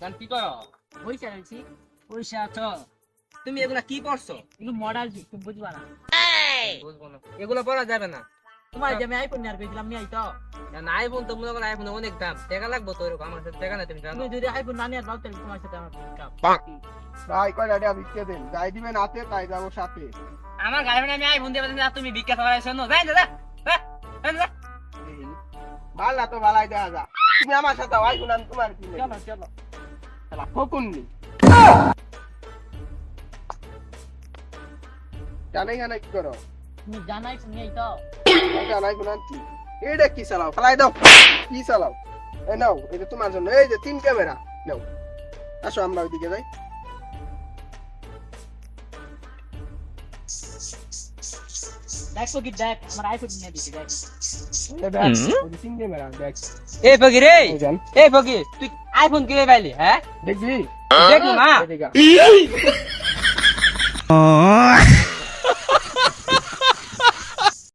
জান কি করো? ওই চালাইছি পয়সা আছো। তুমি এগুলা কি করছ? এগুলো মডেল তুমি বুঝবা না। বুঝব না এগুলো পড়া যাবে না। তোমার যে আমি আইফোন নিয়ে আর গেছিলাম নিয়ে আইতো। না আইফোন তো মনে করো আইফোন অনেক দাম। টাকা লাগবে তো এরকম আমার সাথে টাকা নাই তুমি জানো? তুমি যদি আইফোন না নিয়ে আর তাহলে তোমার সাথে আমার কাপ ভাই কয়টা টাকা বিক্রি দেন যাই দিবেন হাতে তাই যাব সাথে। আমার গার্লফ্রেন্ড আমি আইফোন দিয়ে বলছি তুমি ভিক্ষা করাইছো না যাই দাদা ভালো তো ভালাই দেখা যা তুমি আমার সাথে আইফোন আমি তোমার চলো চলো। শালা ফকুন্নি জানাই জানা কি করো? তুমি জানাই জানাই কোন আনছি। এটা কি চালাও? ফালাই দাও। কি চালাও? এই নাও এটা তোমার জন্য। এই যে তিন ক্যামেরা। নাও। আসো আমরা ওইদিকে যাই। দেখো কি দেখ আমার আইফোন নিয়ে দিছি দেখ এই ফকির এই এই ফকির তুই আইফোন কিনে পাইলি হ্যাঁ দেখবি দেখব না এদিকে আ।